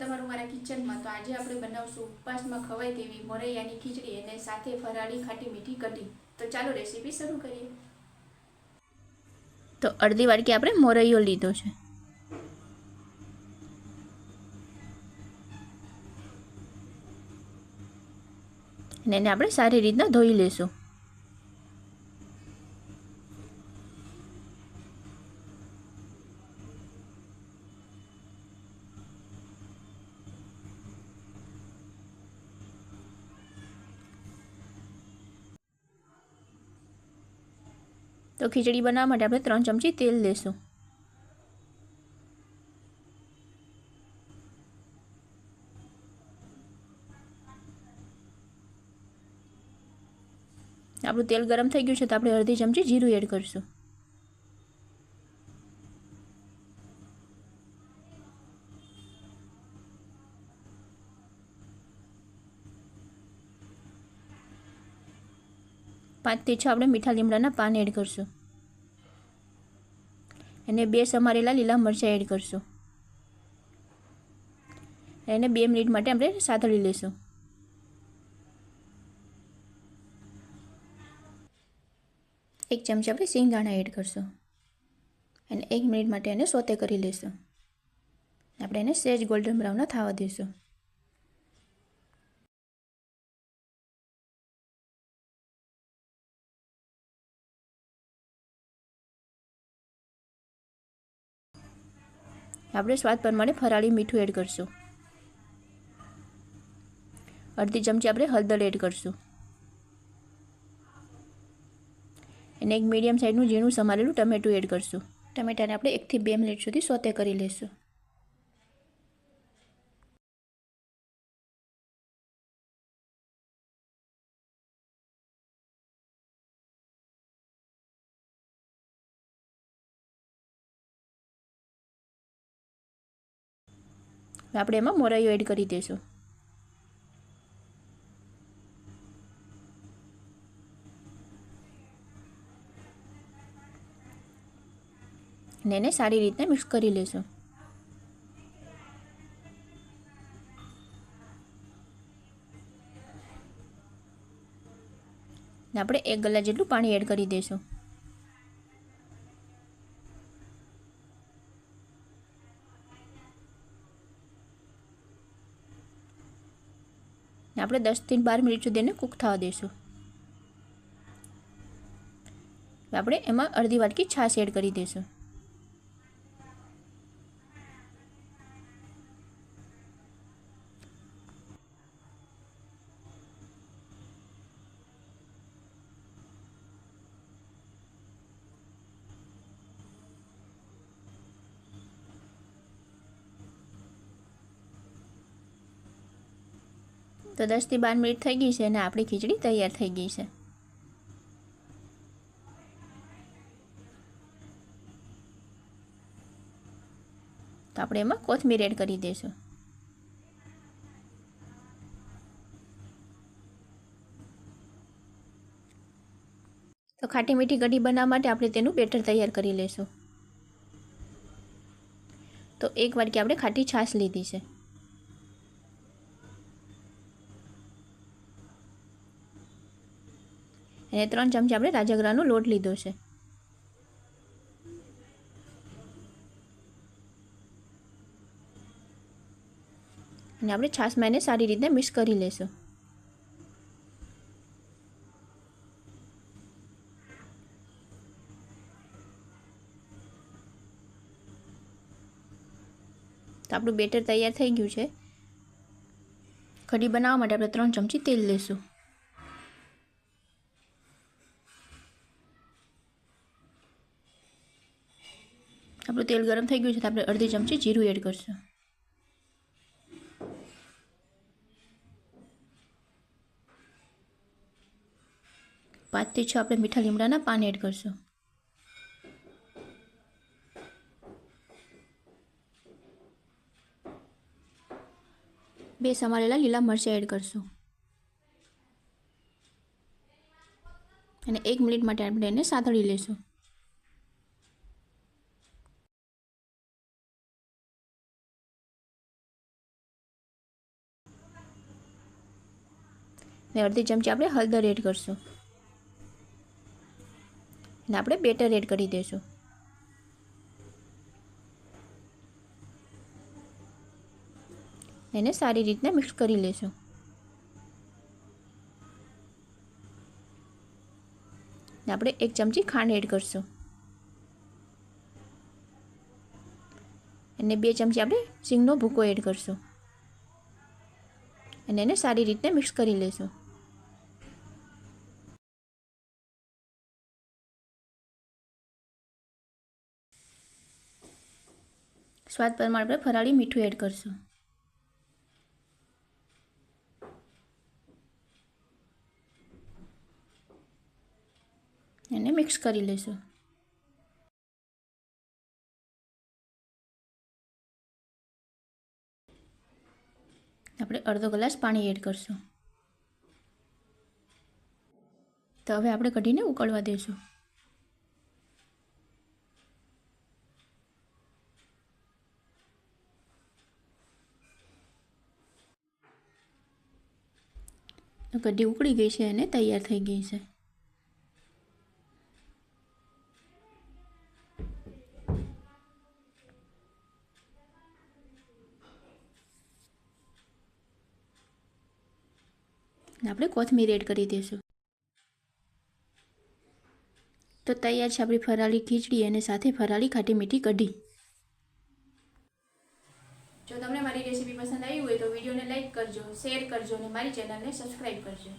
આજે આપણે બનાવશું ઉપવાસમાં ખવાય તેવી મોરૈયાની ખીચડી અને સાથે ફરાળી ખાટી મીઠી કઢી. તો ચાલો રેસીપી શરૂ કરીએ. તો અડધી વાડકી આપણે મોરૈયો લીધો છે. અને એને આપણે સારી રીતના ધોઈ લેશું તો ખીચડી બનાવવા માટે આપણે ત્રણ ચમચી તેલ લેશું. આપણું તેલ ગરમ થઈ ગયું છે તો આપણે અડધી ચમચી જીરું એડ કરીશું. પાંચથી છ આપણે મીઠા લીમડાના પાન એડ કરશું. અને બે સમારેલા લીલા મરચાં એડ કરશું. એને બે મિનિટ માટે આપણે સાતળી લઈશું. એક ચમચી આપણે સિંગદાણા એડ કરશું અને એક મિનિટ માટે એને સોતે કરી લઈશું. આપણે એને સેજ ગોલ્ડન બ્રાઉન થવા દઈશું. આપણે સ્વાદ પ્રમાણે ફરાળી મીઠું એડ કરશું. અડધી ચમચી આપણે હળદર એડ કરશું. અને એક મીડિયમ સાઇઝનું ઝીણું સમારેલું ટમેટું એડ કરશું. ટમેટાને આપણે એકથી બે મિનિટ સુધી સોતે કરી લઈશું આપણે એમાં મોરાઈઓ એડ કરી દઈશું ને એને સારી રીતે મિક્સ કરી લેશું. આપણે એક ગલા જેટલું પાણી એડ કરી દઈશું આપણે દસથી બાર મિનિટ સુધી એને કૂક થવા દઈશું. આપણે એમાં અડધી વાટકી છાશ એડ કરી દઈશું. તો દસથી બાર મિનિટ થઈ ગઈ છે અને આપણી ખીચડી તૈયાર થઈ ગઈ છે. તો આપણે એમાં કોથમીર એડ કરી દઈશું. તો ખાટી મીઠી કઢી બનાવવા માટે આપણે તેનું બેટર તૈયાર કરી લઈશું. તો એક વાટકી આપણે ખાટી છાશ લીધી છે. અને ત્રણ ચમચી આપણે રાજગરાનો લોટ લીધો છે. અને આપણે છાશમાં એને સારી રીતે મિક્સ કરી લઈશું. તો આપણું બેટર તૈયાર થઈ ગયું છે. કઢી બનાવવા માટે આપણે ત્રણ ચમચી તેલ લઈશું. આપણું તેલ ગરમ થઈ ગયું છે, તો આપણે અડધી ચમચી જીરું એડ કરશું. પાંચથી છ આપણે મીઠા લીમડાના પાન એડ કરશું. બે સમારેલા લીલા મરચાં એડ કરશું. અને એક મિનિટ માટે આપણે એને સાથળી લઈશું ને અડધી ચમચી આપણે હળદર એડ કરશું. અને આપણે બેટર એડ કરી દઈશું. એને સારી રીતના મિક્સ કરી લેશું ને આપણે એક ચમચી ખાંડ એડ કરશું. અને બે ચમચી આપણે સિંગનો ભૂકો એડ કરશું. અને એને સારી રીતે મિક્સ કરી લેશું સ્વાદ પ્રમાણે આપણે ફરાળી મીઠું એડ કરશું. એને મિક્સ કરી લઈશું આપણે અડધો ગ્લાસ પાણી એડ કરશું. તો હવે આપણે કઢીને ઉકળવા દઈશું કઢી ઉકળી ગઈ છે અને તૈયાર થઈ ગઈ છે. આપણે કોથમીર એડ કરી દઈશું તો તૈયાર છે આપણી ફરાળી ખીચડી અને સાથે ફરાળી ખાટી મીઠી કઢી જો તમને મારી રેસીપી પસંદ આવી હોય તો વિડીયોને લાઈક કરજો શેર કરજો અને મારી ચેનલને સબસ્ક્રાઈબ કરજો.